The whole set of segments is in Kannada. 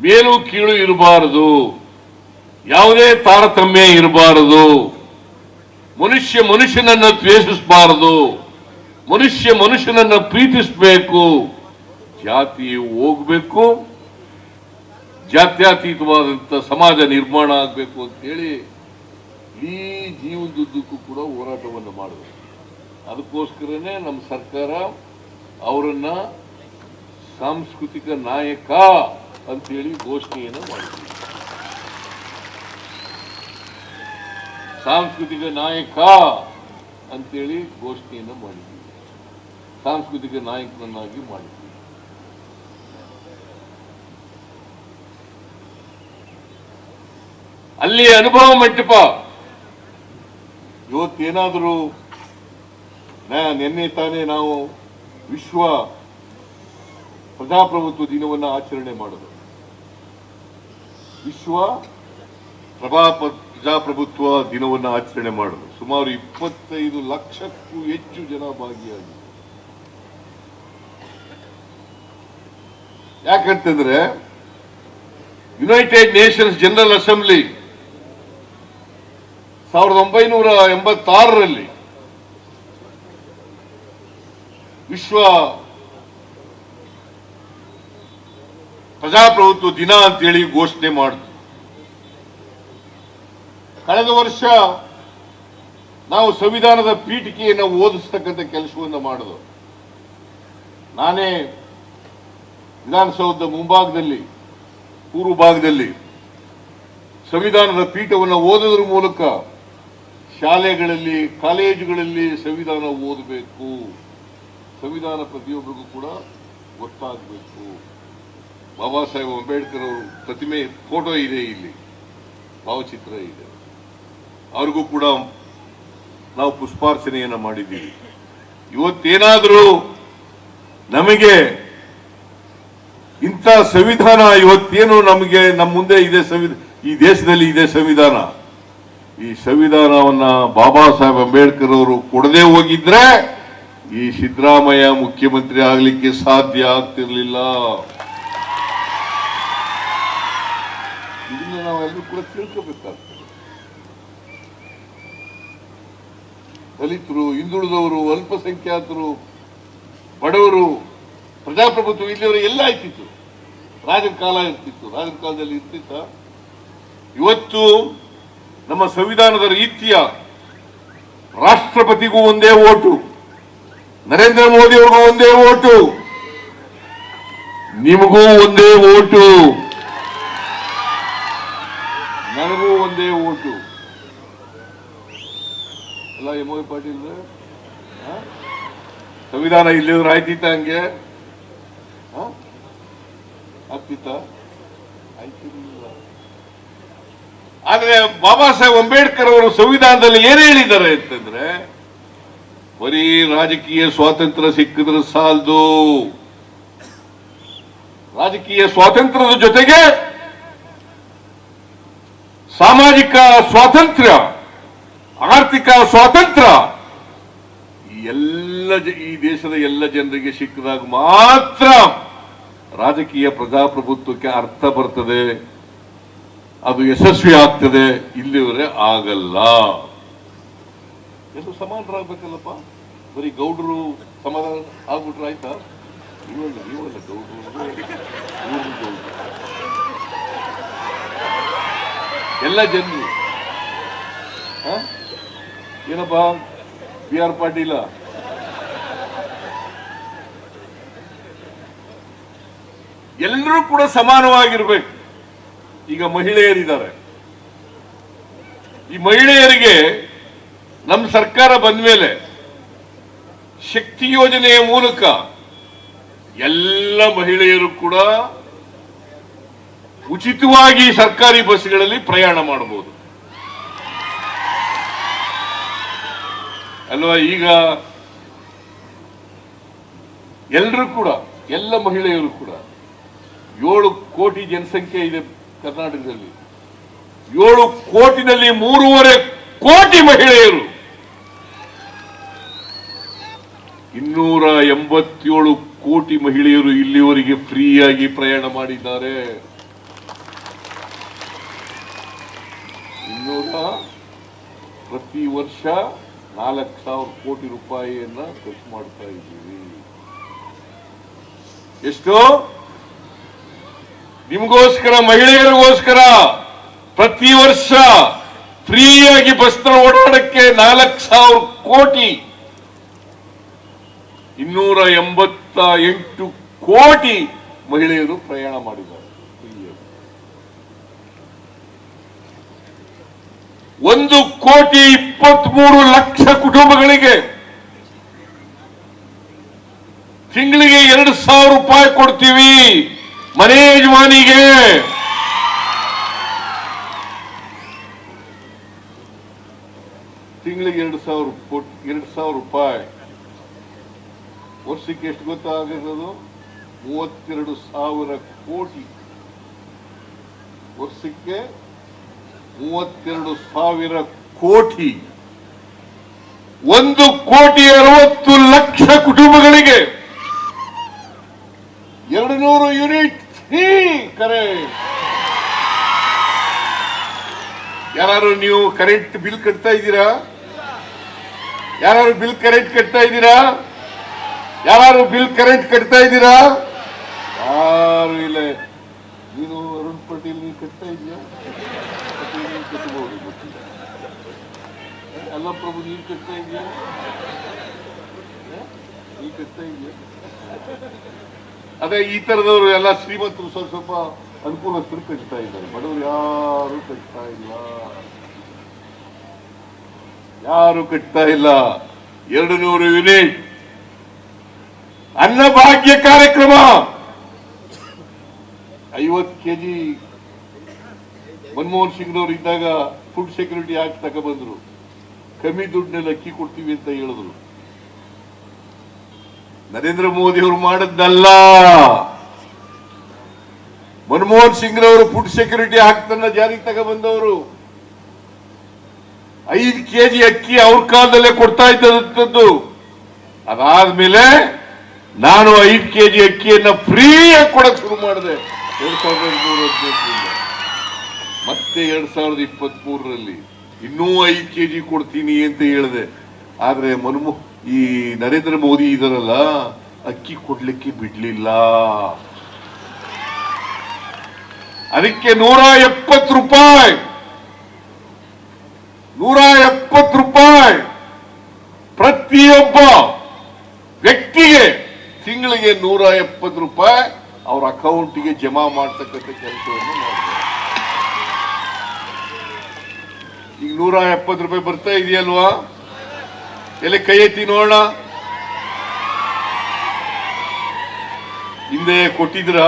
ಮೇಲು ಕೀಳು ಇರಬಾರದು. ಯಾವುದೇ ತಾರತಮ್ಯ ಇರಬಾರದು. ಮನುಷ್ಯ ಮನುಷ್ಯನನ್ನು ದ್ವೇಷಿಸಬಾರದು. ಮನುಷ್ಯ ಮನುಷ್ಯನನ್ನು ಪ್ರೀತಿಸಬೇಕು. ಜಾತಿ ಹೋಗ್ಬೇಕು. ಜಾತ್ಯತೀತವಾದಂಥ ಸಮಾಜ ನಿರ್ಮಾಣ ಆಗಬೇಕು ಅಂತೇಳಿ ಈ ಜೀವನದುದ್ದಕ್ಕೂ ಕೂಡ ಹೋರಾಟವನ್ನು ಮಾಡಬೇಕು. ಅದಕ್ಕೋಸ್ಕರನೇ ನಮ್ಮ ಸರ್ಕಾರ ಅವರನ್ನ ಸಾಂಸ್ಕೃತಿಕ ನಾಯಕ ಅಂತೇಳಿ ಘೋಷಣೆಯನ್ನು ಮಾಡಿದ್ವಿ ಸಾಂಸ್ಕೃತಿಕ ನಾಯಕ ಅಂತೇಳಿ ಘೋಷಣೆಯನ್ನು ಮಾಡಿದ್ವಿ ಸಾಂಸ್ಕೃತಿಕ ನಾಯಕನನ್ನಾಗಿ ಮಾಡಿದ್ವಿ ಅಲ್ಲಿ ಅನುಭವ ಮಂಟಪ. ಇವತ್ತೇನಾದರೂ ನಿನ್ನೆ ತಾನೇ ನಾವು ವಿಶ್ವ ಪ್ರಜಾಪ್ರಭುತ್ವ ದಿನವನ್ನು ಆಚರಣೆ ಮಾಡೋದು. ವಿಶ್ವ ಪ್ರಭಾ ಪ್ರಜಾಪ್ರಭುತ್ವ ದಿನವನ್ನು ಆಚರಣೆ ಮಾಡಲು ಸುಮಾರು ಇಪ್ಪತ್ತೈದು ಲಕ್ಷಕ್ಕೂ ಹೆಚ್ಚು ಜನ ಭಾಗಿಯಾಗಿ. ಯಾಕಂತಂದ್ರೆ ಯುನೈಟೆಡ್ ನೇಷನ್ಸ್ ಜನರಲ್ ಅಸೆಂಬ್ಲಿ ಸಾವಿರದ ಒಂಬೈನೂರ ಎಂಬತ್ತಾರರಲ್ಲಿ ವಿಶ್ವ ಪ್ರಜಾಪ್ರಭುತ್ವ ದಿನ ಅಂತೇಳಿ ಘೋಷಣೆ ಮಾಡಿದ್ರು. ಕಳೆದ ವರ್ಷ ನಾವು ಸಂವಿಧಾನದ ಪೀಠಿಕೆಯನ್ನು ಓದಿಸ್ತಕ್ಕಂಥ ಕೆಲಸವನ್ನು ಮಾಡಿದ್ರು. ನಾನೇ ವಿಧಾನಸೌಧದ ಮುಂಭಾಗದಲ್ಲಿ, ಪೂರ್ವ ಭಾಗದಲ್ಲಿ ಸಂವಿಧಾನದ ಪೀಠವನ್ನು ಓದೋದ್ರ ಮೂಲಕ ಶಾಲೆಗಳಲ್ಲಿ, ಕಾಲೇಜುಗಳಲ್ಲಿ ಸಂವಿಧಾನ ಓದಬೇಕು. ಸಂವಿಧಾನ ಪ್ರತಿಯೊಬ್ಬರಿಗೂ ಕೂಡ ಗೊತ್ತಾಗಬೇಕು ಬಾಬಾ ಸಾಹೇಬ್ ಅಂಬೇಡ್ಕರ್ ಅವರು ಪ್ರತಿಮೆ ಫೋಟೋ ಇದೆ ಇಲ್ಲಿ. ಭಾವಚಿತ್ರ ಇದೆ. ಅವ್ರಿಗೂ ಕೂಡ ನಾವು ಪುಷ್ಪಾರ್ಚನೆಯನ್ನ ಮಾಡಿದ್ದೀವಿ. ಇವತ್ತೇನಾದರೂ ನಮಗೆ ಇಂಥ ಸಂವಿಧಾನ ಇವತ್ತೇನು ನಮಗೆ ನಮ್ಮ ಮುಂದೆ ಇದೆ ಸಂವಿಧಾನ ಈ ದೇಶದಲ್ಲಿ ಇದೆ ಸಂವಿಧಾನ. ಈ ಸಂವಿಧಾನವನ್ನ ಬಾಬಾ ಸಾಹೇಬ್ ಅಂಬೇಡ್ಕರ್ ಅವರು ಕೊಡದೆ ಹೋಗಿದ್ರೆ ಈ ಸಿದ್ದರಾಮಯ್ಯ ಮುಖ್ಯಮಂತ್ರಿ ಆಗಲಿಕ್ಕೆ ಸಾಧ್ಯ ಆಗ್ತಿರ್ಲಿಲ್ಲ. ನಾವೆಲ್ಲರೂ ಕೂಡ ತಿಳ್ಕೋಬೇಕಾಗ್ತದೆ. ದಲಿತರು, ಹಿಂದುಳಿದವರು, ಅಲ್ಪಸಂಖ್ಯಾತರು, ಬಡವರು, ಪ್ರಜಾಪ್ರಭುತ್ವ ಇಲ್ಲಿವರು ಎಲ್ಲ ಇರ್ತಿತ್ತು. ರಾಜನ ಕಾಲ ಇರ್ತಿತ್ತು. ರಾಜನ ಕಾಲದಲ್ಲಿ ಇರ್ತಿತ್ತ. ಇವತ್ತು ನಮ್ಮ ಸಂವಿಧಾನದ ರೀತಿಯ ರಾಷ್ಟ್ರಪತಿಗೂ ಒಂದೇ ಓಟು, ನರೇಂದ್ರ ಮೋದಿ ಅವ್ರಿಗೂ ಒಂದೇ ಓಟು, ನಿಮಗೂ ಒಂದೇ ಓಟು ನನಗೂ ಒಂದೇ ಓಟು ಅಲ್ಲ ಎಂ ವೈ ಪಾಟೀಲ್ ಆ? ಸಂವಿಧಾನ ಇಲ್ಲಿದ್ರೆ ಆಯ್ತಿತ್ತ ಹಂಗೆ? ಆಗ್ತಿತ್ತ ಆಯ್ತಿರ್ಲಿಲ್ಲ ಆದ್ರೆ ಬಾಬಾ ಸಾಹೇಬ್ ಅಂಬೇಡ್ಕರ್ ಅವರು ಸಂವಿಧಾನದಲ್ಲಿ ಏನ್ ಹೇಳಿದ್ದಾರೆ ಅಂತಂದ್ರೆ, ಬರೀ ರಾಜಕೀಯ ಸ್ವಾತಂತ್ರ್ಯ ಸಿಕ್ಕಿದ್ರೆ ಸಾಲದು ರಾಜಕೀಯ ಸ್ವಾತಂತ್ರ್ಯದ ಜೊತೆಗೆ ಸಾಮಾಜಿಕ ಸ್ವಾತಂತ್ರ್ಯ ಆರ್ಥಿಕ ಸ್ವಾತಂತ್ರ್ಯ. ಎಲ್ಲ ಈ ದೇಶದ ಎಲ್ಲ ಜನರಿಗೆ ಸಿಕ್ಕಿದಾಗ ಮಾತ್ರ ರಾಜಕೀಯ ಪ್ರಜಾಪ್ರಭುತ್ವಕ್ಕೆ ಅರ್ಥ ಬರ್ತದೆ. ಅದು ಯಶಸ್ವಿ ಆಗ್ತದೆ. ಇಲ್ಲಿವರೆ ಆಗಲ್ಲ. ಎಲ್ಲ ಸಮಾನರಾಗ್ಬೇಕಲ್ಲಪ್ಪ? ಬರೀ ಗೌಡರು ಸಮಾಧಾನ ಆಗ್ಬಿಟ್ರೆ ಆಯ್ತಾ? ಗೌಡರು. ಎಲ್ಲ ಜನರು? ಏನಪ್ಪ? B R Patil. ಎಲ್ಲರೂ ಕೂಡ ಸಮಾನವಾಗಿರ್ಬೇಕು. ಈಗ ಮಹಿಳೆಯರಿದ್ದಾರೆ. ಈ ಮಹಿಳೆಯರಿಗೆ ನಮ್ಮ ಸರ್ಕಾರ ಬಂದ ಮೇಲೆ ಶಕ್ತಿ ಯೋಜನೆಯ ಮೂಲಕ ಎಲ್ಲ ಮಹಿಳೆಯರು ಕೂಡ ಉಚಿತವಾಗಿ ಸರ್ಕಾರಿ ಬಸ್ಗಳಲ್ಲಿ ಪ್ರಯಾಣ ಮಾಡಬಹುದು. ಅಲ್ವಾ, ಈಗ ಎಲ್ಲರೂ ಕೂಡ, ಎಲ್ಲ ಮಹಿಳೆಯರು ಕೂಡ, ಏಳು ಕೋಟಿ ಜನಸಂಖ್ಯೆ ಇದೆ ಕರ್ನಾಟಕದಲ್ಲಿ. ಏಳು ಕೋಟಿನಲ್ಲಿ ಮೂರುವರೆ ಕೋಟಿ ಮಹಿಳೆಯರು. ಇನ್ನೂರ ಎಂಬತ್ತೇಳು ಕೋಟಿ ಮಹಿಳೆಯರು ಇಲ್ಲಿವರೆಗೆ ಫ್ರೀಯಾಗಿ ಪ್ರಯಾಣ ಮಾಡಿದ್ದಾರೆ. ಇನ್ನೂರ ಪ್ರತಿ ವರ್ಷ ನಾಲ್ಕು ಸಾವಿರ ಕೋಟಿ ರೂಪಾಯಿಯನ್ನ ಖರ್ಚು ಮಾಡ್ತಾ ಇದ್ದೀವಿ. ಎಷ್ಟು? ನಿಮಗೋಸ್ಕರ, ಮಹಿಳೆಯರಿಗೋಸ್ಕರ ಪ್ರತಿ ವರ್ಷ ಫ್ರೀಯಾಗಿ ಬಸ್ನ ಓಡಾಡಕ್ಕೆ ನಾಲ್ಕು ಸಾವಿರ ಕೋಟಿ. ಇನ್ನೂರ ಎಂಬತ್ತ ಎಂಟು ಕೋಟಿ ಮಹಿಳೆಯರು ಪ್ರಯಾಣ ಮಾಡಿದ್ದಾರೆ ಫ್ರೀಯಾಗಿ. ಒಂದು ಕೋಟಿ ಇಪ್ಪತ್ಮೂರು ಲಕ್ಷ ಕುಟುಂಬಗಳಿಗೆ ತಿಂಗಳಿಗೆ ಎರಡು ಸಾವಿರ ರೂಪಾಯಿ ಕೊಡ್ತೀವಿ ಮನೆ ಯಜಮಾನಿಗೆ. ತಿಂಗಳಿಗೆ ಎರಡು ಸಾವಿರ ಎರಡು ಸಾವಿರ ರೂಪಾಯಿ. ವರ್ಷಕ್ಕೆ ಎಷ್ಟು ಗೊತ್ತಾಗಿರೋದು ಮೂವತ್ತೆರಡು ಸಾವಿರ ಕೋಟಿ. ವರ್ಷಕ್ಕೆ ಮೂವತ್ತೆರಡು ಸಾವಿರ ಕೋಟಿ, ಒಂದು ಕೋಟಿ ಅರವತ್ತು ಲಕ್ಷ ಕುಟುಂಬಗಳಿಗೆ ಎರಡು ನೂರು ಯೂನಿಟ್ ಕರೆ. ಯಾರು ನೀವು ಕರೆಂಟ್ ಬಿಲ್ ಕಟ್ತಾ ಇದ್ದೀರಾ? ಯಾರು ಬಿಲ್ ಕರೆಂಟ್ ಕಟ್ತಾ ಇದ್ದೀರಾ? ಯಾರು ಬಿಲ್ ಕರೆಂಟ್ ಕಟ್ತಾ ಇದ್ದೀರಾ? ಯಾರು ಇಲ್ಲ. ನೀನು ಅರುಣ್ ಪಟೇಲ್ ನೀವು ಕಟ್ತಾ ಇದೀಯಾ ಪಟೇಲ್ ನೀನು ಕಟ್ಟಬಹುದು ಗೊತ್ತಿಲ್ಲ ಅಲ್ಲ ಪ್ರಭು, ನೀರು ಕಟ್ತಾ ಇದೆಯಾ ನೀರು ಕಟ್ತಾ ಇದೆಯಾ ಅದೇ ಈ ತರದವರು ಎಲ್ಲ ಶ್ರೀಮಂತರು ಸ್ವಲ್ಪ ಸ್ವಲ್ಪ ಅನುಕೂಲಸ್ಥರು ಕಟ್ತಾ ಇದ್ದಾರೆ. ಬಡವರು ಯಾರು ಕಟ್ತಾ ಇಲ್ಲ. ಯಾರು ಕಟ್ತಾ ಇಲ್ಲ. ಎರಡು ನೂರು ಯೂನಿಟ್. ಅನ್ನಭಾಗ್ಯ ಕಾರ್ಯಕ್ರಮ. ಐವತ್ತು ಕೆಜಿ ಮನಮೋಹನ್ ಸಿಂಗ್ ಅವರು ಇದ್ದಾಗ ಫುಡ್ ಸೆಕ್ಯೂರಿಟಿ ಆಕ್ಟ್ ತಗೊಬಂದ್ರು ಕಮ್ಮಿ ದುಡ್ಡಿನಲ್ಲಿ ಅಕ್ಕಿ ಕೊಡ್ತೀವಿ ಅಂತ ಹೇಳಿದ್ರು. ನರೇಂದ್ರ ಮೋದಿ ಅವರು ಮಾಡದ್ದಲ್ಲ. ಮನಮೋಹನ್ ಸಿಂಗ್ರವರು ಫುಡ್ ಸೆಕ್ಯೂರಿಟಿ ಆಕ್ಟ್ ಜಾರಿಗೆ ತಗೊಬಂದವರು ಐದು ಕೆಜಿ ಅಕ್ಕಿ ಅವ್ರ ಕಾಲದಲ್ಲೇ ಕೊಡ್ತಾ ಇದ್ದದ್ದು. ಅದಾದ್ಮೇಲೆ ನಾನು ಐದು ಕೆಜಿ ಅಕ್ಕಿಯನ್ನ ಫ್ರೀಯಾಗಿ ಕೊಡಕ್ ಶುರು ಮಾಡಿದೆ. ಎರಡ್ ಸಾವಿರದ ಮತ್ತೆ ಎರಡ್ ಸಾವಿರದ ಇಪ್ಪತ್ತ್ ಮೂರರಲ್ಲಿ ಇನ್ನೂ ಐದು ಕೆಜಿ ಕೊಡ್ತೀನಿ ಅಂತ ಹೇಳಿದೆ. ಆದ್ರೆ ಮನಮೋ, ಈ ನರೇಂದ್ರ ಮೋದಿ ಇದರಲ್ಲ, ಅಕ್ಕಿ ಕೊಡ್ಲಿಕ್ಕೆ ಬಿಡ್ಲಿಲ್ಲ. ಅದಕ್ಕೆ ನೂರ ಎಪ್ಪತ್ತು ರೂಪಾಯಿ. ನೂರ ಎಪ್ಪತ್ತು ರೂಪಾಯಿ ಪ್ರತಿಯೊಬ್ಬ ವ್ಯಕ್ತಿಗೆ ತಿಂಗಳಿಗೆ ನೂರ ಎಪ್ಪತ್ತು ರೂಪಾಯಿ ಅವ್ರ ಅಕೌಂಟಿಗೆ ಜಮಾ ಮಾಡ್ತಕ್ಕಂಥ ಕೆಲಸವನ್ನು ಮಾಡಿದ್ದಾರೆ ಈಗ ನೂರ ಎಪ್ಪತ್ತು ರೂಪಾಯಿ ಬರ್ತಾ ಇದೆಯಲ್ವಾ? ಎಲ್ಲಿ ಕೈ ಎತ್ತಿ ನೋಡೋಣ. ಹಿಂದೆ ಕೊಟ್ಟಿದ್ರ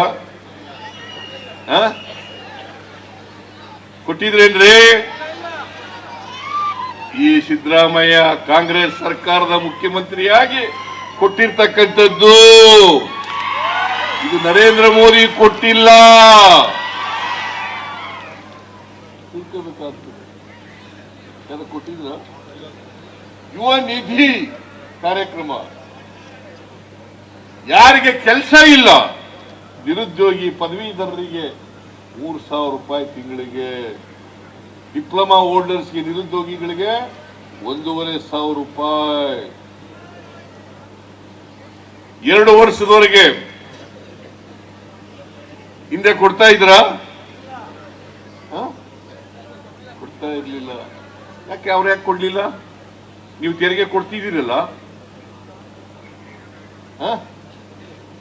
ಕೊಟ್ಟಿದ್ರೇನ್ರಿ? ಈ ಸಿದ್ದರಾಮಯ್ಯ ಕಾಂಗ್ರೆಸ್ ಸರ್ಕಾರದ ಮುಖ್ಯಮಂತ್ರಿಯಾಗಿ ಕೊಟ್ಟಿರ್ತಕ್ಕಂಥದ್ದು. ಇದು ನರೇಂದ್ರ ಮೋದಿ ಕೊಟ್ಟಿಲ್ಲ ತಿಳ್ಕೊಬೇಕಾಗ್ತದೆ ಯಾರು ಕೊಟ್ಟಿದ್ರ ಯುವ ನಿಧಿ ಕಾರ್ಯಕ್ರಮ. ಯಾರಿಗೆ ಕೆಲಸ ಇಲ್ಲ, ನಿರುದ್ಯೋಗಿ ಪದವೀಧರರಿಗೆ ಮೂರು ಸಾವಿರ ರೂಪಾಯಿ ತಿಂಗಳಿಗೆ, ಡಿಪ್ಲೊಮಾ ಹೋಲ್ಡರ್ಸ್ಗೆ ನಿರುದ್ಯೋಗಿಗಳಿಗೆ ಒಂದೂವರೆ ಸಾವಿರ ರೂಪಾಯಿ. ಎರಡು ವರ್ಷದವರೆಗೆ ಹಿಂದೆ ಕೊಡ್ತಾ ಇದ್ರಾ? ಕೊಡ್ತಾ ಇರ್ಲಿಲ್ಲ. ಯಾಕೆ ಅವ್ರು ಯಾಕೆ ಕೊಡ್ಲಿಲ್ಲ? ನೀವು ತೆರಿಗೆ ಕೊಡ್ತಿದ್ದೀರಲ್ಲ?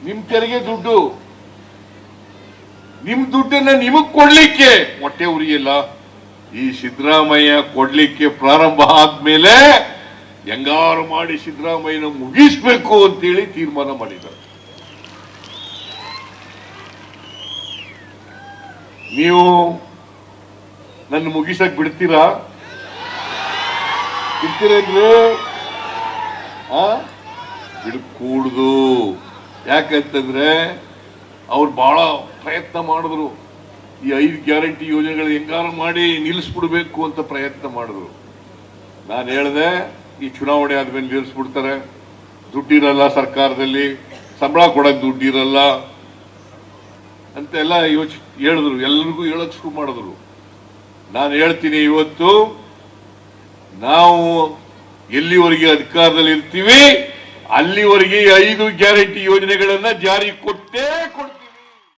ನಿಮ್ ತೆರಿಗೆ ದುಡ್ಡು. ನಿಮ್ ದುಡ್ಡನ್ನ ನಿಮಗ್ ಕೊಡ್ಲಿಕ್ಕೆ. ಹೊಟ್ಟೆ ಉರಿಯಲ್ಲ. ಈ ಸಿದ್ದರಾಮಯ್ಯ ಕೊಡ್ಲಿಕ್ಕೆ ಪ್ರಾರಂಭ ಆದ್ಮೇಲೆ ಹೆಂಗಾರು ಮಾಡಿ ಸಿದ್ದರಾಮಯ್ಯನ ಮುಗಿಸ್ಬೇಕು ಅಂತೇಳಿ ತೀರ್ಮಾನ ಮಾಡಿದ್ದಾರೆ. ನೀವು ನನ್ನ ಮುಗಿಸಕ್ ಬಿಡ್ತೀರಾ? ಆ? ಬಿಡ್ಕೂಡ್ದು ಯಾಕಂತಂದ್ರೆ ಅವ್ರು ಬಹಳ ಪ್ರಯತ್ನ ಮಾಡಿದ್ರು. ಈ ಐದು ಗ್ಯಾರಂಟಿ ಯೋಜನೆಗಳು ಹೆಂಗಾರು ಮಾಡಿ ನಿಲ್ಲಿಸ್ಬಿಡ್ಬೇಕು ಅಂತ ಪ್ರಯತ್ನ ಮಾಡಿದ್ರು. ನಾನು ಹೇಳಿದೆ, ಈ ಚುನಾವಣೆ ಆದ್ಮೇಲೆ ನಿಲ್ಲಿಸ್ಬಿಡ್ತಾರೆ. ದುಡ್ಡಿರಲ್ಲ ಸರ್ಕಾರದಲ್ಲಿ, ಸಂಬಳ ಕೊಡಕ್ ದುಡ್ಡಿರಲ್ಲ ಅಂತೆಲ್ಲ ಯೋಚ, ಹೇಳಿದ್ರು. ಎಲ್ಲರಿಗೂ ಹೇಳಕ್ ಶುರು ಮಾಡಿದ್ರು. ನಾನು ಹೇಳ್ತೀನಿ ಇವತ್ತು ನಾವು ಎಲ್ಲಿವರೆಗೆ ಅಧಿಕಾರದಲ್ಲಿ ಇರ್ತೀವಿ? ಅಲ್ಲಿವರೆಗೆ ಐದು ಗ್ಯಾರಂಟಿ ಯೋಜನೆಗಳನ್ನ ಜಾರಿ ಕೊಟ್ಟೇ ಕೊಡ್ತೀವಿ.